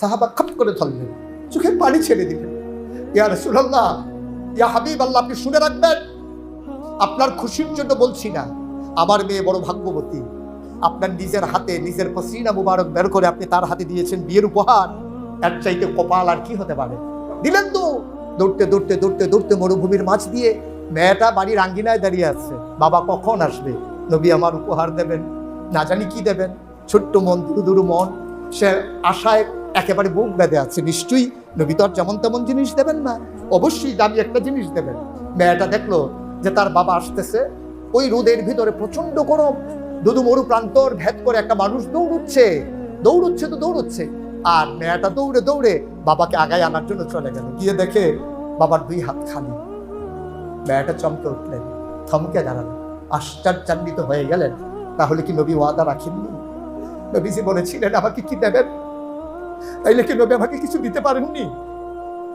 সাহাবা খপ করে ধরলেন। চোখে পানি ছেড়ে দিলেন। ইয়া রসুল্লাহ ইয়া হাবিব, আল্লাহ আপনি শুনে রাখবেন, আপনার খুশির জন্য বলছি না। আমার মেয়ে বড় ভাগ্যবতী। আপনার নিজের হাতে, নিজের পসিনা মুবারক বের করে আপনি তার হাতে দিয়েছেন বিয়ের উপহার। এর চাইতে কপাল আর কি হতে পারে? দিলেন তো। দৌড়তে দৌড়তে দৌড়তে দৌড়তে মরুভূমির মাছ দিয়ে মেয়েটা বাড়ির আঙ্গিনায় দাঁড়িয়ে আছে। বাবা কখন আসবে? নবী আমার উপহার দেবেন। না জানি কি দেবেন? ছোট্ট মন, দুরু দুরু মন। সে আশায় একেবারে বুক বেঁধে আছে। নিশ্চয়ই নবী তো আর যেমন তেমন জিনিস দেবেন না। অবশ্যই দামি একটা জিনিস দেবেন। মেয়েটা দেখল যে তার বাবা আসতেছে। ওই রোদের ভিতরে প্রচণ্ড গরম। দুদু মরু প্রান্তর ভেদ করে একটা মানুষ দৌড়ুচ্ছে। দৌড়ুচ্ছে তো দৌড়ুচ্ছে। আর মেয়েটা দৌড়ে দৌড়ে বাবাকে আগায় আনার জন্য চলে গেল। গিয়ে দেখে বাবার দুই হাত খালি। মেয়েটা চমকে উঠলেন, থমকে দাঁড়ালেন আশ্চর্যান্বিত হয়ে গেলেন। তাহলে কি নবী ওয়াদা রাখেননি? নবীজি বলেছিলেন, আমাকে কি দেবেন? তাইলে কি নবী আমাকে কিছু দিতে পারেননি।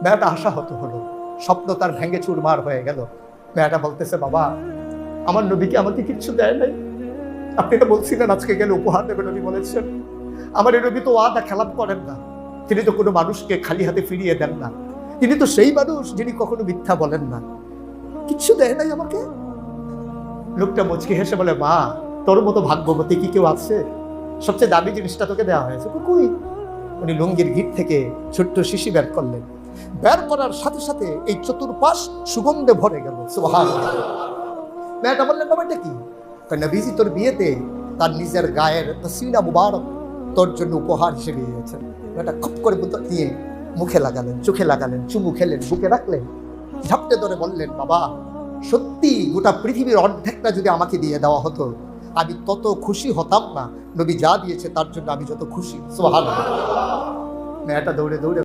মেয়েটা আশাহত হলো। স্বপ্ন তার ভেঙে চুরমার হয়ে গেল। মেয়েটা বলতেছে, বাবা, আমার নবীকে আমাকে কিচ্ছু দেয় নাই? আপনি তো বলছিলেন, আজকে গেলে উপহার দেবে নবী বলেছেন। আমার এই নবী তো ওয়াদা খেলাপ করেন না। তিনি তো কোনো মানুষকে খালি হাতে ফিরিয়ে দেন না। তিনি তো সেই মানুষ যিনি কখনো মিথ্যা বলেন না। কিচ্ছু দেয় নাই আমাকে? লোকটা মুচকি হেসে বলে, মা, তোর মতো ভাগ্যবতী কি কেউ আছে? সবচেয়ে দামি জিনিসটা তোকে দেওয়া হয়েছে। তো কই? উনি লুঙ্গির গিট থেকে ছোট্ট শিশি বের করলেন। বের করার সাথে সাথে এই চতুর্পাশ সুগন্ধে ভরে গেল। মেয়েটা বললেন, বাবা, এটা কি? নবীজি তোর বিয়েতে তার নিজের গায়ের পসিনা মুবারক তোর জন্য উপহার হিসেবে দিয়েছেন। মেয়েটা খপ করে নিয়ে মুখে লাগালেন, চোখে লাগালেন, চুমু খেলেন, বুকে রাখলেন। ঝাপটে ধরে বললেন, বাবা, সত্যি গোটা পৃথিবীর অর্ধেকটা যদি আমাকে দিয়ে দেওয়া হতো আমি তত খুশি হতাম না। নবী যা দিয়েছে তার জন্য আমি যত খুশি। সোহান মেয়েটা দৌড়ে দৌড়ে